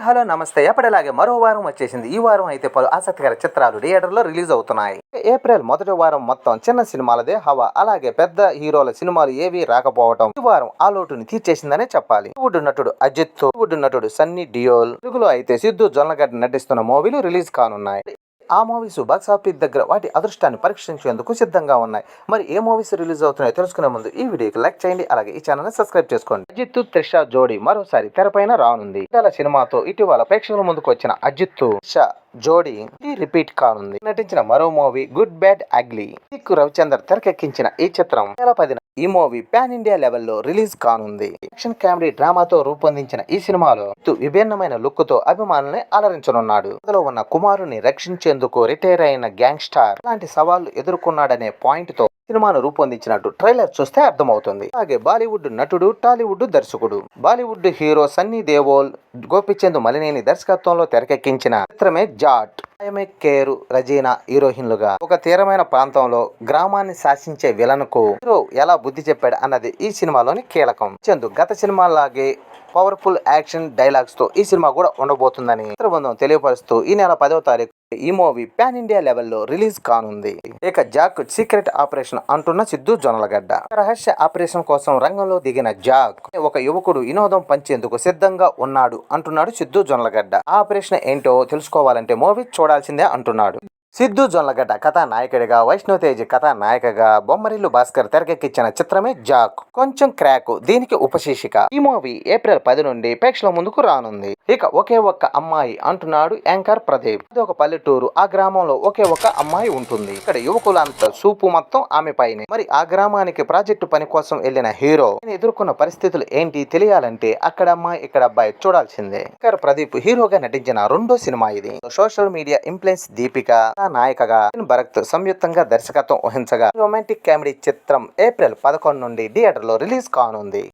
Hello నమస్తే. ఎప్పటిలాగే మరో వారం వచ్చేసింది. ఈ వారం అయితే పలు ఆసక్తికర చిత్రాలు థియేటర్లో రిలీజ్ అవుతున్నాయి. ఏప్రిల్ మొదటి వారం మొత్తం చిన్న సినిమాలదే హవా. అలాగే పెద్ద హీరోల సినిమాలు ఏవి రాకపోవటం ఈ వారం ఆ లోటుని తీర్చేసిందనే చెప్పాలి. వుడ్ నటుడు అజిత్ వుడ్ నటుడు సన్నీ డియోల్. తెలుగులో అయితే సిద్ధు జొన్నగడ్డ నటిస్తున్న మూవీలు రిలీజ్ కానున్నాయి. ఆ మూవీస్ బాక్స్ ఆఫీస్ దగ్గర వాటి అదృష్టాన్ని పరీక్షించేందుకు సిద్ధంగా ఉన్నాయి. మరి ఏ మూవీస్ రిలీజ్ అవుతున్నాయో తెలుసుకునే ముందు ఈ వీడియోకి లైక్ చేయండి అలాగే ఈ ఛానల్ సబ్స్క్రైబ్ చేసుకోండి. అజిత్ త్రిష జోడీ మరోసారి తెరపైన రానుంది. ఇటీవల సినిమాతో ఇటీవల ప్రేక్షకుల ముందుకు వచ్చిన అజిత్ త్రిష జోడీ రిపీట్ కానుంది. నటించిన మరో మూవీ గుడ్ బ్యాడ్ అగ్లీ దిక్కు రవిచందర్ తెరకెక్కించిన ఈ చిత్రం. నెల పదిన ఈ మూవీ పాన్ ఇండియా లెవెల్లో రిలీజ్ కానుంది. యాక్షన్ కామెడీ డ్రామాతో రూపొందించిన ఈ సినిమాలో విభిన్నమైన లుక్తో అభిమానుల్ని అలరించనున్నాడు. అందులో ఉన్న కుమారుని రక్షించేందుకు రిటైర్ అయిన గ్యాంగ్ స్టార్ లాంటి సవాళ్ళు ఎదుర్కొన్నాడనే పాయింట్తో సినిమాను రూపొందించినట్టు ట్రైలర్ చూస్తే అర్థమవుతుంది. అలాగే బాలీవుడ్ నటుడు టాలీవుడ్ దర్శకుడు బాలీవుడ్ హీరో సన్నీ దేవోల్ గోపిచంద్ మలినేని దర్శకత్వంలో తెరకెక్కించిన చిత్రమే జాట్. ఆయమే కేరు రజీనా హీరోయిన్లుగా. ఒక తీరమైన ప్రాంతంలో గ్రామాన్ని శాసించే విలన్కు హీరో ఎలా బుద్ధి చెప్పాడు అన్నది ఈ సినిమాలోని కీలకం. చందు గత సినిమాలాగే పవర్ఫుల్ యాక్షన్ డైలాగ్స్తో ఈ సినిమా కూడా ఉండబోతుందని చిత్రబృందం తెలియపరుస్తూ ఈ నెల పదవ తారీఖు ఈ మూవీ పాన్ ఇండియా లెవెల్లో రిలీజ్ కానుంది. ఇక జాక్ సీక్రెట్ ఆపరేషన్ అంటున్న సిద్ధు జొన్నలగడ్డ. రహస్య ఆపరేషన్ కోసం రంగంలో దిగిన జాక్ ఒక యువకుడు వినోదం పంచేందుకు సిద్ధంగా ఉన్నాడు అంటున్నాడు సిద్ధు జొన్నలగడ్డ. ఆ ఆపరేషన్ ఏంటో తెలుసుకోవాలంటే మూవీ చూడాల్సిందే అంటున్నాడు. సిద్ధు జొన్నలగడ్డ కథానాయకుడిగా వైష్ణవతేజ్ కథానాయికగా బొమ్మరిల్లు భాస్కర్ తెరకెక్కించిన చిత్రమే జాక్. కొంచెం క్రాక్ దీనికి ఉపశీర్షిక. ఈ మూవీ ఏప్రిల్ పది నుండి ప్రేక్షల ముందుకు రానుంది. ఇక ఒకే ఒక్క అమ్మాయి అంటున్నాడు యాంకర్ ప్రదీప్. ఇది ఒక పల్లెటూరు. ఆ గ్రామంలో ఒకే ఒక అమ్మాయి ఉంటుంది. ఇక్కడ యువకులంతా సూపు మొత్తం ఆమె పైనే. మరి ఆ గ్రామానికి ప్రాజెక్టు పని కోసం వెళ్ళిన హీరో ఎదుర్కొన్న పరిస్థితులు ఏంటి తెలియాలంటే అక్కడ అమ్మాయి ఇక్కడ అబ్బాయి చూడాల్సిందే. యాంకర్ ప్రదీప్ హీరోగా నటించిన రెండో సినిమా ఇది. Social media influence Deepika. నాయకగా Bharat సంయుక్తంగా దర్శకత్వం వహించగా రొమాంటిక్ కామెడీ చిత్రం ఏప్రిల్ పదకొండు నుండి థియేటర్లో రిలీజ్ కానుంది.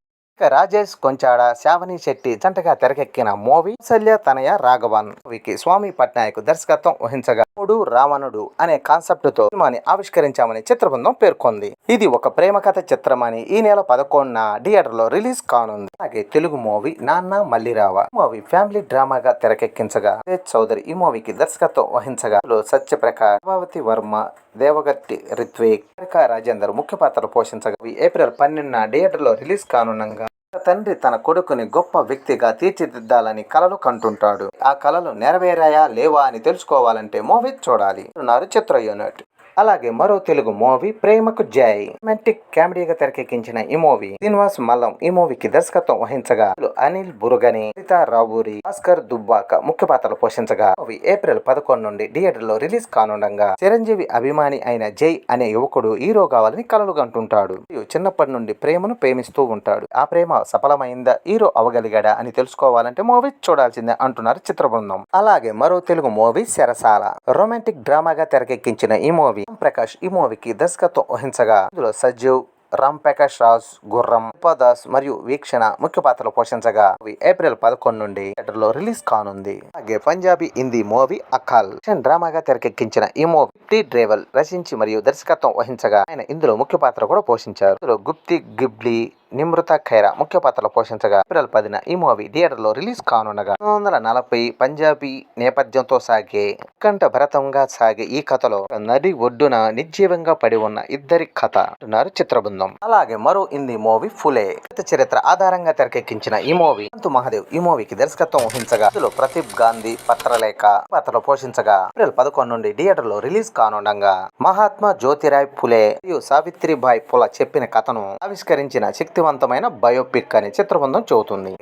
ఇక రాజేష్ కొంచాడ శావని శెట్టి జంటగా తెరకెక్కిన మూవీ శల్య తనయ రాఘవన్ వీకి స్వామి పట్నాయక్ దర్శకత్వం వహించగా రాముడు రావణుడు అనే కాన్సెప్ట్తో సినిమాని ఆవిష్కరించామని చిత్రబృందం పేర్కొంది. ఇది ఒక ప్రేమ కథ చిత్రమని ఈ నెల పదకొండున థియేటర్లో రిలీజ్ కానుంది. అలాగే Telugu movie Nanna Mallirava. Movie family డ్రామాగా తెరకెక్కించగా చౌదరి ఈ మూవీకి దర్శకత్వం వహించగా సత్యప్రకాష్ ప్రభావతి వర్మ దేవగట్టి రిత్విక్ హారిక రాజేందర్ ముఖ్య పాత్ర పోషించగా ఏప్రిల్ పన్నెండున థియేటర్లో రిలీజ్ కానుండగా తండ్రి తన కొడుకుని గొప్ప వ్యక్తిగా తీర్చిదిద్దాలని కలలు కంటుంటాడు. ఆ కలలు నెరవేరాయా లేవా అని తెలుసుకోవాలంటే మూవీ చూడాలి. అన్నారు చిత్ర యూనిట్. అలాగే మరో తెలుగు మూవీ ప్రేమకు జై. రొమాంటిక్ కామెడీగా తెరకెక్కించిన ఈ మూవీ శ్రీనివాస్ మల్లం ఈ మూవీకి దర్శకత్వం వహించగా అనిల్ బురుగని సీతా రావూరి భాస్కర్ దుబ్బాక ముఖ్య పాత్రలు పోషించగా మూవీ ఏప్రిల్ పదకొండు నుండి థియేటర్లో రిలీజ్ కానుండగా చిరంజీవి అభిమాని అయిన జై అనే యువకుడు హీరో కావాలని కలలు కంటుంటాడు చిన్నప్పటి నుండి ప్రేమను ప్రేమిస్తూ ఉంటాడు. ఆ ప్రేమ సఫలమైందా హీరో అవగలిగాడా అని తెలుసుకోవాలంటే మూవీ చూడాల్సిందే అంటున్నారు చిత్ర బృందం అలాగే మరో తెలుగు మూవీ శరసాల. రొమాంటిక్ డ్రామాగా తెరకెక్కించిన ఈ మూవీ రామ్ ప్రకాష్ ఈ మూవీకి దర్శకత్వం వహించగా ఇందులో సజీవ్ రామ్ ప్రకాష్ రాజ్ గుర్రం ఉపదాస్ మరియు వీక్షణ ముఖ్య పాత్రలు పోషించగా ఏప్రిల్ పదకొండు నుండి థియేటర్లో రిలీజ్ కానుంది. అలాగే పంజాబీ హిందీ మూవీ అకాల్ డ్రామాగా తెరకెక్కించిన ఈ మూవీ టీ డ్రైవల్ రచించి మరియు దర్శకత్వం వహించగా ఆయన ఇందులో ముఖ్య పాత్ర కూడా పోషించారు. ఇందులో గుప్తి గిబ్లీ నిమృత ఖైరా ముఖ్య పాత్రలు పోషించగా ఏప్రిల్ పదిన ఈ మూవీ థియేటర్లో రిలీజ్ కానుండగా. పంతొమ్మిది వందల నలభై పంజాబీ నేపథ్యంతో సాగే ఉత్కంఠ భరతంగా సాగే ఈ కథలో నది ఒడ్డున నిర్జీవంగా పడి ఉన్న ఇద్దరి కథ అంటున్నారు చిత్రబృందం. అలాగే మరో హిందీ మూవీ ఫులే. చరిత్ర ఆధారంగా తెరకెక్కించిన ఈ మూవీ అంతు మహాదేవ్ ఈ మూవీకి దర్శకత్వం వహించగా ఇందులో ప్రదీప్ గాంధీ పత్రలేఖ పాత్రలు పోషించగా ఏప్రిల్ పదకొండు నుండి థియేటర్లో రిలీజ్ కానుండగా మహాత్మా జ్యోతిరాయ్ ఫులే మరియు సావిత్రిబాయి పుల చెప్పిన కథను ఆవిష్కరించిన శక్తివంతమైన బయోపిక్ అని చిత్రబృందం చెబుతుంది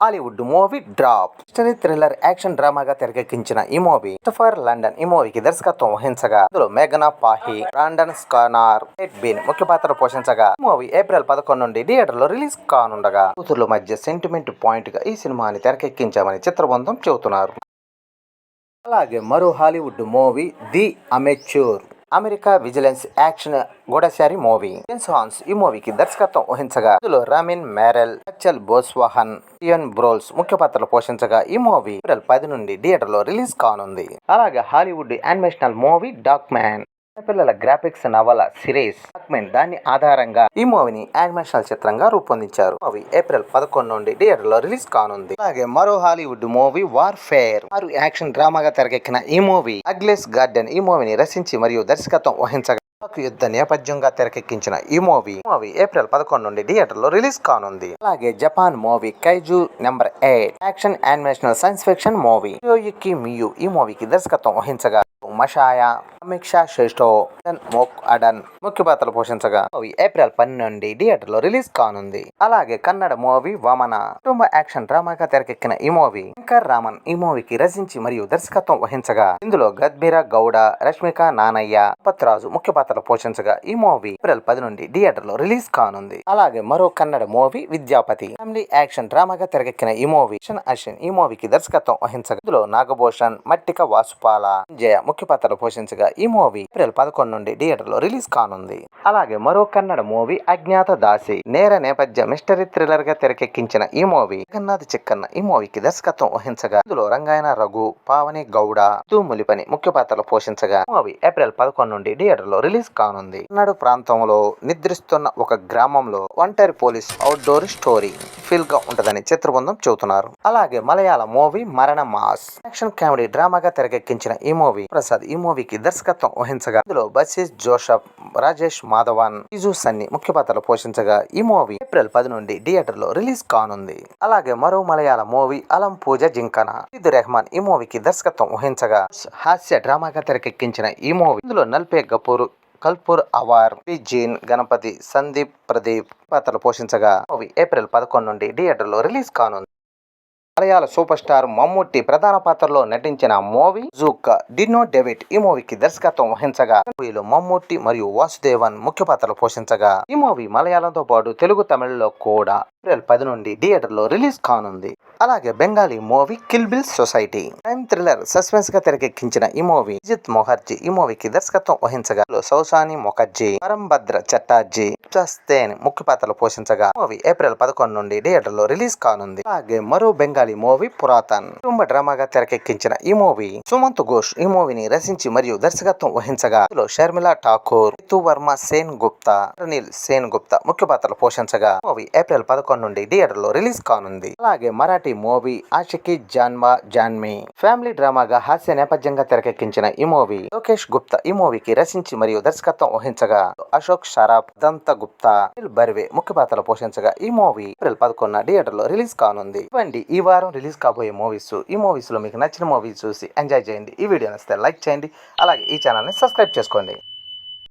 Hollywood movie drop. Mystery thriller action డ్రామాగా తెరకెక్కించిన ఈ మూవీ ఫర్ లండన్ ఈ మూవీకి దర్శకత్వం వహించగా ఇందులో మేఘనా పాహి రాండన్ స్కానార్ బిన్ ముఖ్య పాత్ర పోషించగా ఈ మూవీ ఏప్రిల్ పదకొండు నుండి థియేటర్లో రిలీజ్ కానుండగా కూతుర్ల మధ్య సెంటిమెంట్ పాయింట్గా ఈ సినిమాని తెరకెక్కించామని చిత్రబృందం చెబుతున్నారు. అలాగే మరో Hollywood movie the amateur. America vigilance action Goodachari movie. James Hans ఈ మూవీకి దర్శకత్వం వహించగా ఇందులో రామిన్ మేరెల్ అచ్చల్ బోస్వాహన్ ఇయన్ బ్రోల్స్ ముఖ్య పాత్రలు పోషించగా ఈ మూవీ ఏప్రిల్ పది నుండి థియేటర్లో రిలీజ్ కానుంది. అలాగే Hollywood animational movie dog man పిల్లల గ్రాఫిక్స్ నవల సిరీస్ డాక్యుమెంట్ దాని ఆధారంగా ఈ మూవీని యానిమేషనల్ చిత్రంగా రూపొందించారు. మూవీ ఏప్రిల్ పదకొండు నుండి థియేటర్లో రిలీజ్ కానుంది. అలాగే మరో హాలీవుడ్ మూవీ వార్ ఫేర్ ఆరు యాక్షన్ డ్రామాగా తెరకెక్కిన ఈ మూవీ అగ్లెస్ గార్డెన్ ఈ మూవీని రచించి మరియు దర్శకత్వం వహించగా యుద్ధ నేపథ్యంగా తెరకెక్కించిన ఈ మూవీ మూవీ ఏప్రిల్ పదకొండు నుండి థియేటర్లో రిలీజ్ కానుంది. అలాగే Japan movie Kaiju number eight action animational science fiction movie. MIUI ఈ మూవీకి దర్శకత్వం వహించగా మషాయా సమీక్ష శ్రేష్ఠో మోక్ అడన్ ముఖ్య పాత్రలు పోషించగా మూవీ ఏప్రిల్ పన్నెండు నుండి థియేటర్లో రిలీజ్ కానుంది. అలాగే కన్నడ మూవీ వామన కుటుంబ యాక్షన్ డ్రామాగా తెరకెక్కిన ఈ మూవీ శంకర్ రామన్ ఈ మూవీకి రచించి మరియు దర్శకత్వం వహించగా ఇందులో గద్బీర గౌడ రష్మిక నానయ్య పత్రాజు ముఖ్య పాత్రలు పోషించగా ఈ మూవీ ఏప్రిల్ పది నుండి థియేటర్లో రిలీజ్ కానుంది. అలాగే మరో Kannada movie Vidyapati family action డ్రామాగా తెరకెక్కిన ఈ మూవీ అశ్విన్ ఈ మూవీకి దర్శకత్వం వహించగా ఇందులో నాగభూషణ్ మట్టిక వాసుపాల జయ ముఖ్య ముఖ్య పాత్రలు పోషించగా ఈ మూవీ ఏప్రిల్ పదకొండు నుండి థియేటర్లో రిలీజ్ కానుంది. అలాగే మరో కన్నడ మూవీ అజ్ఞాత దాసి నేర నేపథ్య మిస్టరీ థ్రిల్లర్గా తెరకెక్కించిన ఈ మూవీ జగన్నాథ్ చిక్కన్న ఈ మూవీకి దర్శకత్వం వహించగా ఇందులో రంగాయన రఘు పావని గౌడ తూములిపని ముఖ్య పాత్రలు పోషించగా మూవీ ఏప్రిల్ పదకొండు నుండి థియేటర్లో రిలీజ్ కానుంది. కన్నడ ప్రాంతంలో నిద్రిస్తున్న ఒక గ్రామంలో ఒంటరి పోలీస్ అవుట్డోర్ స్టోరీ. ఫీల్గా ఉంటుందని చిత్రబృందం చెబుతున్నారు. అలాగే Malayala movie Maranamass. Action comedy డ్రామాగా తెరకెక్కించిన ఈ మూవీ ప్రసాద్ ఈ మూవీకి దర్శకత్వం వహించగా ఇందులో బసీస్ జోషప్ రాజేష్ మాధవన్ ఇజు సన్ని ముఖ్య పాత్రలు పోషించగా ఈ మూవీ ఏప్రిల్ పది నుండి థియేటర్లో రిలీజ్ కానుంది. అలాగే మరో మలయాళ మూవీ అలం పూజ జింకన ఇది రెహమాన్ ఈ మూవీకి దర్శకత్వం వహించగా హాస్య డ్రామాగా తెరకెక్కించిన ఈ మూవీ ఇందులో నల్పే కపూర్ కల్పూర్ అవార్ పి. జీన్ గణపతి సందీప్ ప్రదీప్ పాత్రలు పోషించగా మూవీ ఏప్రిల్ పదకొండు నుండి థియేటర్లో రిలీజ్ కానుంది. మలయాళ సూపర్ స్టార్ మమ్ముట్టి ప్రధాన పాత్రలో నటించిన మూవీ జూక్ డినో డెవిట్ ఈ మూవీకి దర్శకత్వం వహించగా మూవీలో మమ్ముట్టి మరియు వాసుదేవన్ ముఖ్య పాత్రలు పోషించగా ఈ మూవీ మలయాళంతో పాటు తెలుగు తమిళలో కూడా ఏప్రిల్ పది నుండి థియేటర్లో రిలీజ్ కానుంది. అలాగే Bengali movie kill bill society. Crime thriller సస్పెన్స్గా తెరకెక్కించిన ఈ మూవీ అజిత్ మొహర్జీ ఈ మూవీకి దర్శకత్వం వహించగా సౌసాని ముఖర్జీ పరంభద్ర చట్టార్జీ ముఖ్య పాత్రలు పోషించగా మూవీ ఏప్రిల్ పదకొండు నుండి థియేటర్లో రిలీజ్ కానుంది. అలాగే మరో బెంగాలీ మూవీ పురాతన్. కుటుంబ డ్రామాగా తెరకెక్కించిన ఈ మూవీ సుమంత్ ఘోష్ ఈ మూవీని రచించి మరియు దర్శకత్వం వహించగా ఇందులో షర్మిలా ఠాకూర్ రితు వర్మ సేన్ గుప్తా అనిల్ సేన్ గుప్తా ముఖ్య పాత్రలు పోషించగా మూవీ ఏప్రిల్ పదకొండు నుండి థియేటర్లో రిలీజ్ కానుంది. అలాగే మరాఠీ మూవీ ఆషికి జాన్మా జాన్మీ. ఫ్యామిలీ డ్రామాగా హాస్య నేపథ్యంగా తెరకెక్కించిన ఈ మూవీ లోకేష్ గుప్తా ఈ మూవీకి రచించి మరియు దర్శకత్వం వహించగా అశోక్ షరాఫ్ దంత గుప్తా బర్వే ముఖ్య పాత్రలు పోషించగా ఈ మూవీ ఏప్రిల్ పదకొండున థియేటర్లో రిలీజ్ కానుంది. ఇవ్వండి ఈ వారం రిలీజ్ కాబోయే మూవీస్. ఈ మూవీస్లో మీకు నచ్చిన మూవీస్ చూసి ఎంజాయ్ చేయండి. ఈ వీడియో నచ్చితే లైక్ చేయండి. అలాగే ఈ ఛానల్ని సబ్స్క్రైబ్ చేసుకోండి.